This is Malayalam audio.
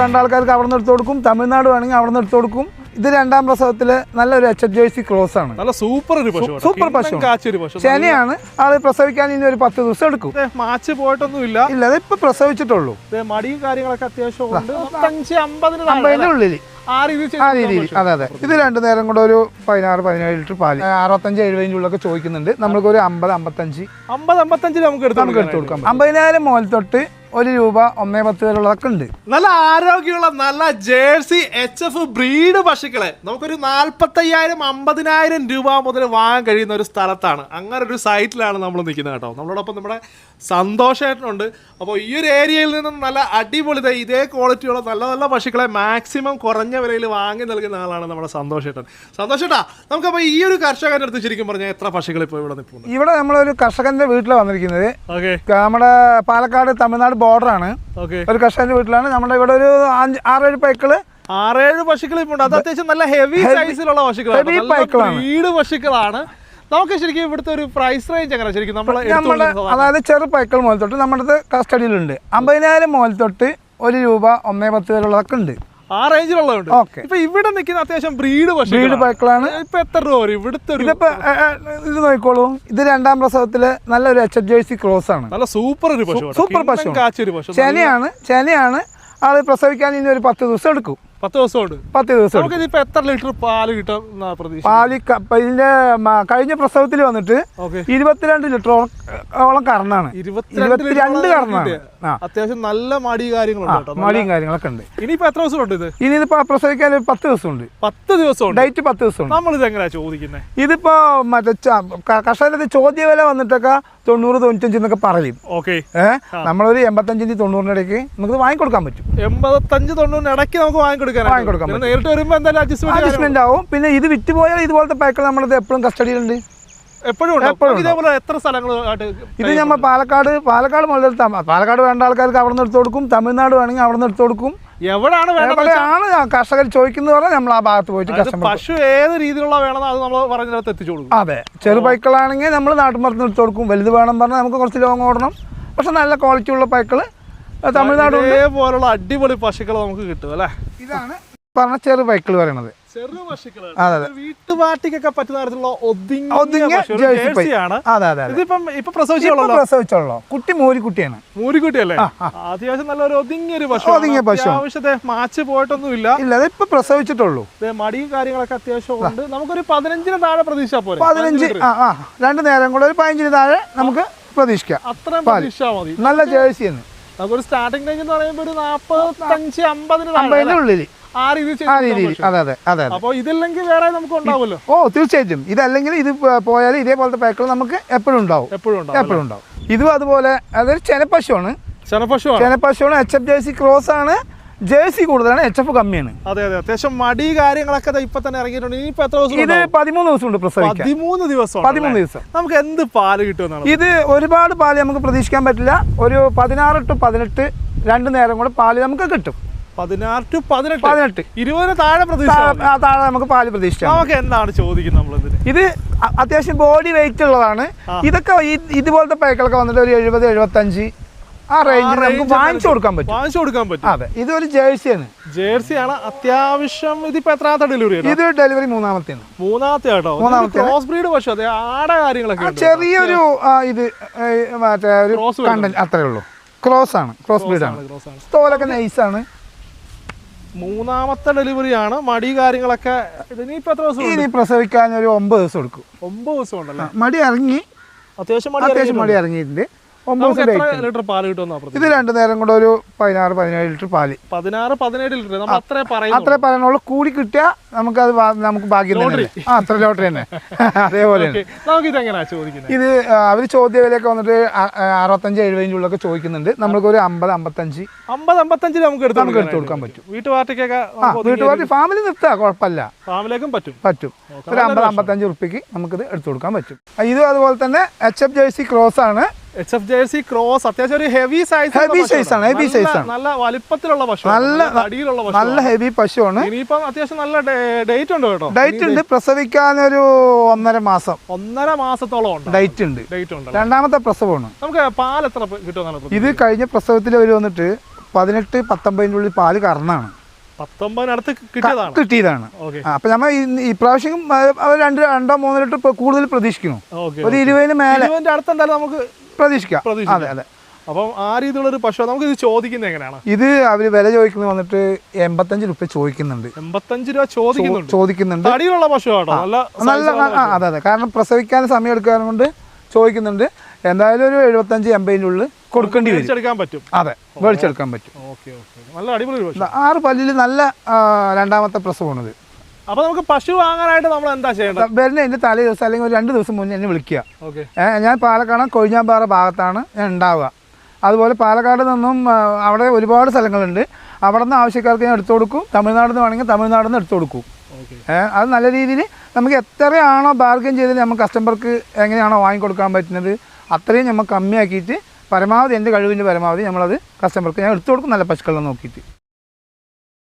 വേണ്ട ആൾക്കാർക്ക് അവിടെ നിന്ന് എടുത്തു കൊടുക്കും. തമിഴ്നാട് വേണമെങ്കിൽ അവിടെ നിന്ന് എടുത്തു കൊടുക്കും. ഇത് രണ്ടാം പ്രസവത്തിൽ നല്ലൊരു എച്ച് എഫ് ജേഴ്സി ക്ലോസ് ആണ്. നല്ല സൂപ്പർ ഒരു പശു. സൂപ്പർ ശനിയാണ്. ആൾ പ്രസവിക്കാൻ ഇനി ഒരു പത്ത് ദിവസം എടുക്കും. മാച്ച് പോയിട്ടൊന്നും ഇല്ല. അത് ഇപ്പൊ പ്രസവിച്ചിട്ടുള്ളൂ. മടിയും കാര്യങ്ങളൊക്കെ അത്യാവശ്യം അമ്പതിന്റെ ഉള്ളിൽ ആ രീതിയിൽ അതെ അതെ. ഇത് രണ്ടു നേരം കൂടെ ഒരു പതിനാറ് പതിനേഴ് ലിറ്റർ പാൽ. അറുപത്തഞ്ച് എഴുപതിന്റെ ഉള്ളൊക്കെ ചോദിക്കുന്നുണ്ട്. നമ്മൾക്ക് ഒരു അമ്പത് അമ്പത്തഞ്ച് അമ്പത് അമ്പത്തഞ്ച് നമുക്ക് എടുത്ത് നമുക്ക് എടുത്തു കൊടുക്കാം അമ്പതിനായിരം മുതൽ തൊട്ട് ഒരു രൂപ ഒന്നേ പത്ത് വരെയുള്ളതൊക്കെ ഉണ്ട്. നല്ല ആരോഗ്യമുള്ള നല്ല ജേഴ്സി എച്ച് എഫ് ബ്രീഡ് പശുക്കളെ. നമുക്കൊരു നാല്പത്തയ്യായിരം അമ്പതിനായിരം രൂപ മുതൽ വാങ്ങാൻ കഴിയുന്ന ഒരു സ്ഥലത്താണ്. അങ്ങനെ ഒരു സൈറ്റിലാണ് നമ്മൾ നിൽക്കുന്നത് കേട്ടോ. നമ്മളോടൊപ്പം നമ്മുടെ സന്തോഷമായിട്ടുണ്ട് അപ്പോൾ ഈ ഒരു ഏരിയയിൽ നിന്നും നല്ല അടിപൊളി ഇതേ ക്വാളിറ്റിയുള്ള നല്ല നല്ല പശുക്കളെ മാക്സിമം കുറഞ്ഞ വിലയിൽ വാങ്ങി നൽകുന്ന ആളാണ് നമ്മുടെ സന്തോഷേട്ടൻ സന്തോഷേട്ടാ നമുക്കപ്പോൾ ഈ ഒരു കർഷകന്റെ അടുത്ത് ശരിക്കും പറഞ്ഞാൽ എത്ര പശുക്കൾ ഇപ്പോൾ ഇവിടെ നിൽക്കുന്നു ഇവിടെ നമ്മളൊരു കർഷകന്റെ വീട്ടിൽ വന്നിരിക്കുന്നത്. ഓക്കെ. നമ്മുടെ പാലക്കാട് തമിഴ്നാട് ബോർഡറാണ്. ഒരു കർഷകന്റെ വീട്ടിലാണ്. നമ്മുടെ ഇവിടെ ഒരു ആറേഴ് പൈക്കൾ. ആറേഴ് പശുക്കൾ ഇപ്പോൾ ഉണ്ട് അത് അത്യാവശ്യം നല്ല ഹെവി സൈസിലുള്ള പശുക്കളാണ്. വീട് പശുക്കളാണ്. നമുക്ക് ശരിക്കും ഇവിടുത്തെ ഒരു പ്രൈസ് റേഞ്ച് എങ്ങനെ? ശരിക്കും നമ്മൾ നമ്മുടെ അതായത് ചെറു പൈക്കൾ മുതൽ തൊട്ട് നമ്മുടെ കസ്റ്റഡിയിലുണ്ട് അമ്പതിനായിരം മുതൽ തൊട്ട് ഒരു രൂപ ഒന്നേ പത്ത് വരെയുള്ളതൊക്കെ ഉണ്ട്. ആ റേഞ്ചിലുള്ളതുണ്ട് ഇപ്പൊ ഇവിടെ നിൽക്കുന്ന അത്യാവശ്യം ബ്രീഡ് ബ്രീഡ് വീട് പൈക്കളാണ് ഇപ്പൊ എത്ര രൂപ വരും? ഇവിടുത്തെ ഇതിപ്പോ ഇത് നോക്കിക്കോളൂ. ഇത് രണ്ടാം പ്രസവത്തിൽ നല്ലൊരു എച്ച് ജേഴ്സി ക്രോസ് ആണ്. നല്ല സൂപ്പർ ഒരു പശു സൂപ്പർ പശു കാച്ചൊരു പശു. ചെനയാണ് ചെനയാണ് ആൾ പ്രസവിക്കാൻ ഇനി ഒരു പത്ത് ദിവസം എടുക്കും. പത്ത് ദിവസം ഉണ്ട് പത്ത് ദിവസം നമുക്ക് എത്ര ലിറ്റർ പാൽ കിട്ടും പാൽ ഇതിന്റെ കഴിഞ്ഞ പ്രസവത്തിൽ വന്നിട്ട് ഇരുപത്തിരണ്ട് ലിറ്റർ ഓളം കറന്നാണ്. ഇരുപത്തിരണ്ട് കറന്നാണ്. അത്യാവശ്യം നല്ല മടി കാര്യങ്ങളുണ്ട് മടിയും കാര്യങ്ങളൊക്കെ ഉണ്ട്. ഇനിയിപ്പോ എത്ര ദിവസം ഉണ്ട് ഇത്? ഇനി ഇതിപ്പോ പ്രസവിക്കാൻ ഒരു പത്ത് ദിവസം ഉണ്ട് പത്ത് ദിവസം ഡേറ്റ് പത്ത് ദിവസം ഉണ്ട് ഇത് എങ്ങനെയാ ചോദിക്കുന്നത് ഇതിപ്പോ മറ്റേ കർഷകരുടെ ചോദ്യ വില വന്നിട്ടൊക്കെ തൊണ്ണൂറ് തൊണ്ണൂറ്റഞ്ച് എന്നൊക്കെ പറയും. ഓക്കെ. ഏഹ് നമ്മളൊരു എൺപത്തഞ്ചിന് തൊണ്ണൂറിന് ഇടയ്ക്ക് നമുക്ക് വാങ്ങിക്കൊടുക്കാൻ പറ്റും. എൺപത്തഞ്ച് തൊണ്ണൂറിന് ഇടയ്ക്ക് നമുക്ക് വാങ്ങിക്കൊടുക്കാൻ വാങ്ങിക്കൊടുക്കാൻ പിന്നെ നേരിട്ട് വരുമ്പോ എന്തായാലും അഡ്ജസ്റ്റ്മെന്റ് ആവും. പിന്നെ ഇത് വിറ്റ് പോയാൽ ഇതുപോലത്തെ പാക്കുകൾ നമ്മളത് എപ്പോഴും കസ്റ്റഡിയിലുണ്ട് എപ്പോഴും ഇതേപോലെ എത്ര സ്ഥലങ്ങളായിട്ട് ഇത് നമ്മൾ പാലക്കാട് പാലക്കാട് മുതൽ പാലക്കാട് വേണ്ട ആൾക്കാർക്ക് അവിടെ നിന്ന് എടുത്തു കൊടുക്കും. തമിഴ്നാട് വേണമെങ്കിൽ അവിടെ നിന്ന് എടുത്തു കൊടുക്കും. എവിടെയാണ് ആ കർഷകർ ചോദിക്കുന്നത് പറഞ്ഞാൽ നമ്മൾ ആ ഭാഗത്ത് പോയിട്ട് പശു ഏത് രീതിയിലുള്ള വേണമെന്ന് അത് നമ്മൾ പറഞ്ഞിടത്ത് എത്തിച്ചു കൊടുക്കും. അതെ. ചെറു പൈക്കളാണെങ്കിൽ നമ്മൾ നാട്ടുമ്പുറത്ത് എടുത്തു കൊടുക്കും. വലുത് വേണം പറഞ്ഞാൽ നമുക്ക് കുറച്ച് ലോങ് ഓടണം. പക്ഷെ നല്ല ക്വാളിറ്റി ഉള്ള പൈക്കൾ തമിഴ്നാട് അടിപൊളി പശുക്കൾ നമുക്ക് കിട്ടും അല്ലേ? ഇതാണ് പറഞ്ഞ ചെറു പൈക്കിൾ പറയണത് വീട്ടുപാട്ടിക്കൊക്കെ പറ്റുന്ന തരത്തിലുള്ള ഒതുങ്ങിയ ഒതുങ്ങിയ പശു, ഒരു ജേഴ്സി പൈ- ജേഴ്സിയാണ്. അതെ അതെ അതെ. ഇതിപ്പം ഇപ്പൊ ഇപ്പൊ പ്രസവിച്ചുള്ളൂ പ്രസവിച്ചുള്ളൂ കുട്ടി മോരിക്കുട്ടിയാണ് മൂരിക്കുട്ടിയല്ലേ അത്യാവശ്യം നല്ലൊരു ഒതുങ്ങിയ ഒരു പശു ഒതുങ്ങിയ പശുവാണ്. ആവശ്യത്തെ മാച്ച് പോയിട്ടൊന്നുമില്ല. ഇല്ല അത് ഇപ്പൊ പ്രസവിച്ചിട്ടുള്ളൂ. ദേ മടിയും കാര്യങ്ങളൊക്കെ അത്യാവശ്യം ഉണ്ട്. നമുക്കൊരു പതിനഞ്ചിന് താഴെ പ്രതീക്ഷ പോരെ? പതിനഞ്ച് ആ ആ. രണ്ട് നേരം കൂടെ ഒരു പതിനഞ്ചിന് താഴെ നമുക്ക് പ്രതീക്ഷിക്കാം. അത്രയും പ്രതീക്ഷ മതി. നല്ല ജേഴ്സി എന്ന് നമുക്കൊരു സ്റ്റാർട്ടിംഗ് റേഞ്ച് എന്ന് പറയുമ്പോൾ ഒരു നാപ്പത്തഞ്ച് അമ്പതിന് അമ്പതിന്റെ ഉള്ളിൽ ആ രീതി രീതിയിൽ അതെ അതെ അതെ അതെ. അപ്പൊ ഇതില്ലെങ്കിൽ വേറെ നമുക്ക് ഉണ്ടാവുമല്ലോ? ഓ തീർച്ചയായിട്ടും. ഇതല്ലെങ്കിൽ ഇത് പോയാൽ ഇതേപോലത്തെ പാക്കുകൾ നമുക്ക് എപ്പോഴും ഉണ്ടാവും. എപ്പോഴും ഉണ്ടാവും എപ്പോഴും ഉണ്ടാവും. ഇതും അതുപോലെ അതൊരു ചെനപ്പശുവാണ്. ചെനപ്പശുവാണ്? ചെനപ്പശുവാണ് എച്ച് എഫ് ജേഴ്സി ക്രോസ് ആണ്. ജേഴ്സി കൂടുതലാണ് എച്ച് എഫ് കമ്മിയാണ്. അതെ അതെ അത്യാവശ്യം മടി കാര്യങ്ങളൊക്കെ ഇപ്പൊ തന്നെ ഇറങ്ങിയിട്ടുണ്ട്. ഇനിയിപ്പോ എത്ര ദിവസം ഇത്? പതിമൂന്ന് ദിവസം ഉണ്ട് പ്രസവിക്കാൻ. പതിമൂന്ന് ദിവസം പതിമൂന്ന് ദിവസം. നമുക്ക് എന്ത് പാൽ കിട്ടുമെന്നാണ്? ഇത് ഒരുപാട് പാൽ നമുക്ക് പ്രതീക്ഷിക്കാൻ പറ്റില്ല. ഒരു പതിനാറ് ടു പതിനെട്ട് രണ്ട് നേരം കൂടെ പാൽ നമുക്ക് കിട്ടും. പതിനാറ് ടു പതിനെട്ട്. പതിനെട്ട്. ഇരുപതിന് താഴെ പ്രതീക്ഷ താഴെ നമുക്ക് പാൽ പ്രതീക്ഷിക്കാം നമുക്ക് എന്താണ് ചോദിക്കുന്നത് നമ്മൾ ഇത് അത്യാവശ്യം ബോഡി വെയിറ്റ് ഉള്ളതാണ്. ഇതൊക്കെ ഇതുപോലത്തെ പാക്കുകളൊക്കെ വന്നിട്ട് ഒരു എഴുപത് എഴുപത്തഞ്ച് ആ റേഞ്ചിൽ നമുക്ക് വാങ്ങിച്ചു കൊടുക്കാൻ പറ്റും. വാങ്ങിച്ചു കൊടുക്കാൻ പറ്റും. അതെ ഇതൊരു ജേഴ്സിയാണ്. ജേഴ്സിയാണ് അത്യാവശ്യം ഇതിപ്പോ എത്രാമത്തെ ഡെലിവറി ഇത് ഡെലിവറി മൂന്നാമത്തെയാണ്. മൂന്നാമത്തെ കേട്ടോ മൂന്നാമത്തെ. ക്രോസ് ബ്രീഡ് പക്ഷേ അതെ ആടെ കാര്യങ്ങളൊക്കെ ചെറിയൊരു ഇത് മറ്റേ ഒരു കണ്ടന്റ് അത്രേ ഉള്ളൂ. ക്രോസ് ആണ് ക്രോസ് ബ്രീഡ് ആണ്. തോലൊക്കെ നൈസാണ് മൂന്നാമത്തെ ഡെലിവറി ആണ്. മടി കാര്യങ്ങളൊക്കെ ഇനിയിപ്പോ എത്ര ദിവസം ഇനി പ്രസവിക്കാൻ ഒരു ഒമ്പത് ദിവസം എടുക്കും. ഒമ്പത് ദിവസം ഉണ്ടല്ലേ? മടി ഇറങ്ങി. അത്യാവശ്യം മടി അത്യാവശ്യം മടി ഇറങ്ങിയിട്ടുണ്ട്. ലിറ്റർ പാൽ ഇത് രണ്ടു നേരം കൂടെ ഒരു പതിനാറ് പതിനേഴ് ലിറ്റർ പാൽ. പതിനാറ് പതിനേഴ് ലിറ്റർ നമ്മൾ അത്രേ പറയുന്നു അത്രേ പറയാനുള്ള. കൂടി കിട്ടിയാൽ നമുക്ക് അത് നമുക്ക് ഭാഗ്യം തന്നെ ആ അത്ര ലോട്ടറി തന്നെ. അതേപോലെ ഇത് അവർ ചോദ്യ വിലയൊക്കെ വന്നിട്ട് അറുപത്തഞ്ച് എഴുപതിന്റെ ഉള്ളൊക്കെ ചോദിക്കുന്നുണ്ട്. നമുക്ക് ഒരു അമ്പത് അമ്പത്തഞ്ച്. അമ്പത് അമ്പത്തഞ്ച് നമുക്ക് എടുത്ത് നമുക്ക് എടുത്തു കൊടുക്കാൻ പറ്റും. വീട്ടുപാർട്ടിക്കൊക്കെ വീട്ടുപാർട്ടി ഫാമിലി നിർത്താം കുഴപ്പമില്ല. ഫാമിലേക്കും പറ്റും. പറ്റും. ഒരു അമ്പത് അമ്പത്തഞ്ച് ഉറുപ്പിക്ക് നമുക്കിത് എടുത്തു കൊടുക്കാൻ പറ്റും. ഇതും അതുപോലെ തന്നെ എച്ച് എഫ് ജേഴ്സി ക്രോസ് ആണ്. എച്ച് എഫ് ജേഴ്സി ക്രോസ് അത്യാവശ്യം ഒരു ഹെവി സൈസ് ഹെവി സൈസാണ് ആണ്, സൈസാണ് size ആണ്. നല്ല വലിപ്പത്തിലുള്ള പശു നല്ല അടിയിലുള്ള പശു നല്ല ഹെവി പശുവാണ്. ഇനിയിപ്പം അത്യാവശ്യം നല്ല ഡേറ്റ് ഉണ്ട് കേട്ടോ. ഡേറ്റ് ഉണ്ട്. പ്രസവിക്കാൻ ഒരു ഒന്നര മാസം. ഒന്നര മാസത്തോളം ഉണ്ട്. ഡേറ്റ് ഉണ്ട്. ഡേറ്റ് ഉണ്ട് രണ്ടാമത്തെ പ്രസവമാണ്. നമുക്ക് പാൽ എത്ര കിട്ടും ഇത് കഴിഞ്ഞ പ്രസവത്തിൽ ഒരു വന്നിട്ട് പതിനെട്ട് പത്തൊമ്പതിന്റെ ഉള്ളിൽ പാൽ കറന്നാണ്. പത്തൊമ്പതിനടുത്ത് കിട്ടിയതാണ്. കിട്ടിയതാണ്. അപ്പൊ നമ്മൾ ഇപ്രാവശ്യം രണ്ട് രണ്ടോ മൂന്നോ ലിറ്റർ കൂടുതൽ പ്രതീക്ഷിക്കുന്നു. ഒരു ഇരുപതിന് മേലെ അടുത്ത് എന്തായാലും നമുക്ക് പ്രതീക്ഷിക്കാം. അതെ അതെ. അപ്പം ആ രീതിയിലുള്ള ഒരു പശു നമുക്ക് ഇത് ചോദിക്കുന്നത് എങ്ങനെയാണ്? ഇത് അവർ വില ചോദിക്കുന്നത് വന്നിട്ട് എൺപത്തഞ്ച് രൂപ ചോദിക്കുന്നുണ്ട്. എൺപത്തഞ്ച് രൂപ ചോദിക്കുന്നുണ്ട്. ചോദിക്കുന്നുണ്ട്. തടിയുള്ള പശു ആണോ നല്ല നല്ല അതെ അതെ. കാരണം പ്രസവിക്കാൻ സമയം എടുക്കാൻ കൊണ്ട് ചോദിക്കുന്നുണ്ട്. എന്തായാലും ഒരു എഴുപത്തഞ്ച് എൺപതിന്റെ ഉള്ളിൽ കൊടുക്കേണ്ടി വരും. പറ്റും. അതെ മേടിച്ചെടുക്കാൻ പറ്റും. നല്ല അടിപൊളി ആറ് പല്ലിൽ നല്ല രണ്ടാമത്തെ പ്രസവമാണിത്. അപ്പൊ നമുക്ക് പശു വാങ്ങാനായിട്ട് നമ്മൾ എന്താ ചെയ്യേണ്ടത്? വരുന്ന എന്റെ തലേ ദിവസം അല്ലെങ്കിൽ ഒരു രണ്ട് ദിവസം മുന്നേ എന്നെ വിളിക്കുക. ഞാൻ പാലക്കാട് കൊഴിഞ്ഞാമ്പാറ ഭാഗത്താണ് ഞാൻ ഉണ്ടാവുക. അതുപോലെ പാലക്കാട് നിന്നും അവിടെ ഒരുപാട് സ്ഥലങ്ങളുണ്ട്. അവിടെ നിന്ന് ആവശ്യക്കാർക്ക് ഞാൻ എടുത്തു കൊടുക്കും. തമിഴ്നാട് നിന്ന് വേണമെങ്കിൽ തമിഴ്നാട് നിന്ന് എടുത്തു കൊടുക്കും. അത് നല്ല രീതിയിൽ നമുക്ക് എത്രയാണോ ബാർഗൻ ചെയ്ത് നമുക്ക് കസ്റ്റമർക്ക് എങ്ങനെയാണോ വാങ്ങിക്കൊടുക്കാൻ പറ്റുന്നത് അത്രയും നമ്മൾ കമ്മിയാക്കിയിട്ട് പരമാവധി എന്റെ കഴിവിന്റെ പരമാവധി നമ്മളത് കസ്റ്റമർക്ക് ഞാൻ എടുത്തു കൊടുക്കും നല്ല പശുക്കളെ നോക്കിയിട്ട്.